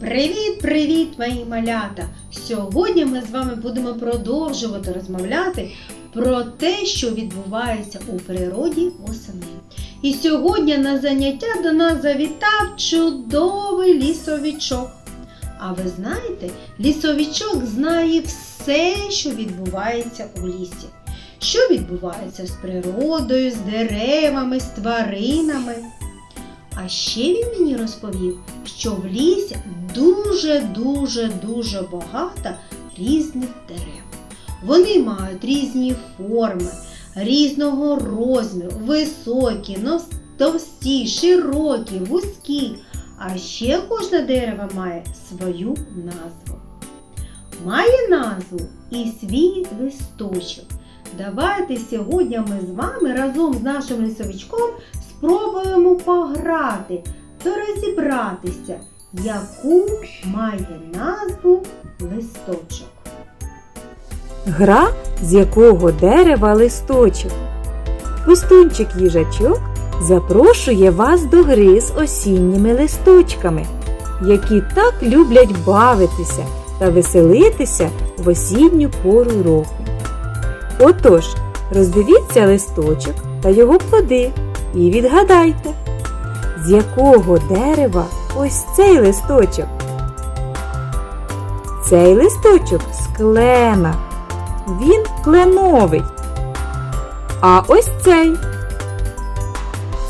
Привіт-привіт, мої малята! Сьогодні ми з вами будемо продовжувати розмовляти про те, що відбувається у природі восени. І сьогодні на заняття до нас завітав чудовий лісовичок. А ви знаєте, лісовичок знає все, що відбувається у лісі. Що відбувається з природою, з деревами, з тваринами. А ще він мені розповів, що в лісі дуже-дуже дуже багато різних дерев. Вони мають різні форми, різного розміру, високі, товсті, широкі, вузькі. А ще кожне дерево має свою назву. Має назву і свій листочок. Давайте сьогодні ми з вами разом з нашим лісовичком спробуємо пограти та розібратися, яку має назву листочок. Гра, з якого дерева листочок. Пустунчик їжачок запрошує вас до гри з осінніми листочками, які так люблять бавитися та веселитися в осінню пору року. Отож, роздивіться листочок та його плоди і відгадайте, з якого дерева ось цей листочок. Цей листочок з клена. Він кленовий. А ось цей.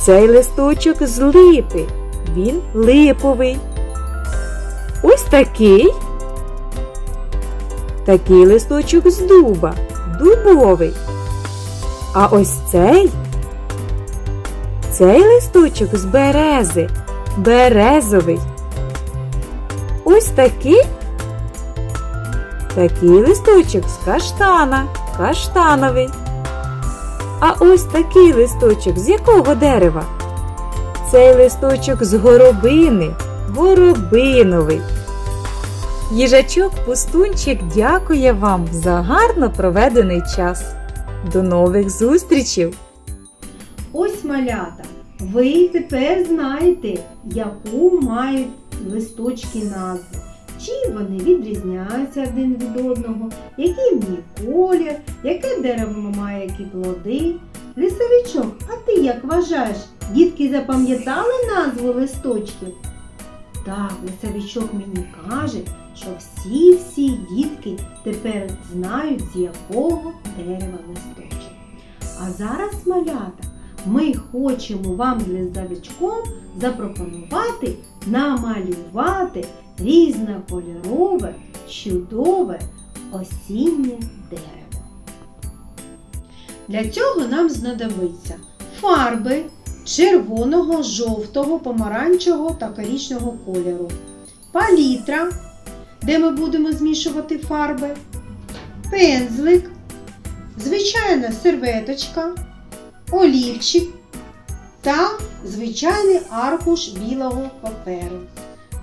Цей листочок з липи. Він липовий. Ось такий. Такий листочок з дуба. Дубовий. А ось цей. Цей листочок з берези. Березовий. Ось такий Такий листочок з каштана, каштановий. А ось такий листочок з якого дерева? Цей листочок з горобини, горобиновий. Їжачок Пустунчик дякує вам за гарно проведений час. До нових зустрічей! Ось малята. Ви тепер знаєте, яку мають листочки назву. Чим вони відрізняються один від одного, який в них колір, яке дерево має які плоди. Лісовичок, а ти як вважаєш, дітки запам'ятали назву листочків? Так, лісовичок мені каже, що всі-всі дітки тепер знають, з якого дерева листочок. А зараз, малята, ми хочемо вам з лісовичком запропонувати намалювати різнокольорове, чудове осіннє дерево. Для цього нам знадобиться фарби червоного, жовтого, помаранчевого та коричневого кольору, палітра, де ми будемо змішувати фарби, пензлик, звичайна серветочка, олівчик та звичайний аркуш білого паперу.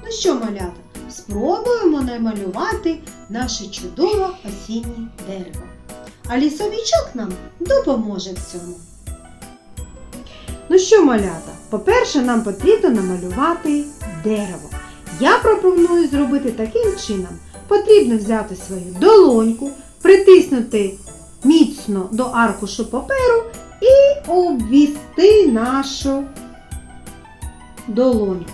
Ну що, малята, спробуємо намалювати наше чудове осіннє дерево. А лісовичок нам допоможе в цьому. Ну що, малята, по-перше, нам потрібно намалювати дерево. Я пропоную зробити таким чином. Потрібно взяти свою долоньку, притиснути міцно до аркушу паперу обвісти нашу долоньку.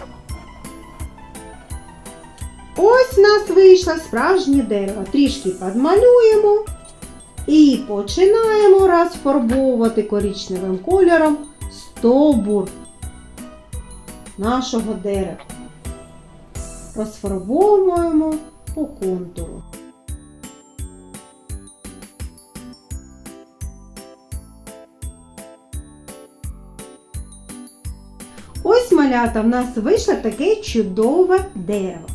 Ось в нас вийшло справжнє дерево. Трішки підмалюємо і починаємо розфарбовувати коричневим кольором стовбур нашого дерева. Розфарбовуємо по контуру. Ось малята в нас вийшло таке чудове дерево.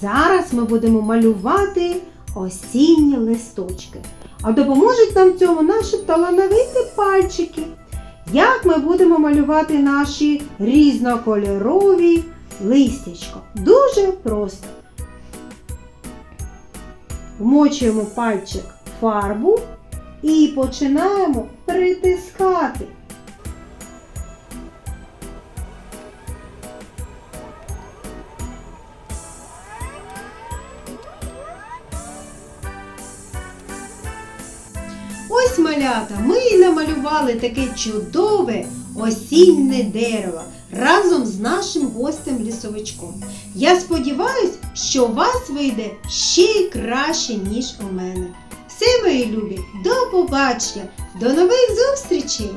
Зараз ми будемо малювати осінні листочки. А допоможуть нам цьому наші талановиті пальчики. Як ми будемо малювати наші різнокольорові листячка? Дуже просто. Вмочуємо пальчик в фарбу і починаємо притискати. Ось малята, ми і намалювали таке чудове осінне дерево разом з нашим гостем лісовичком. Я сподіваюся, що у вас вийде ще краще, ніж у мене. Все, мої любі, до побачення, до нових зустрічей!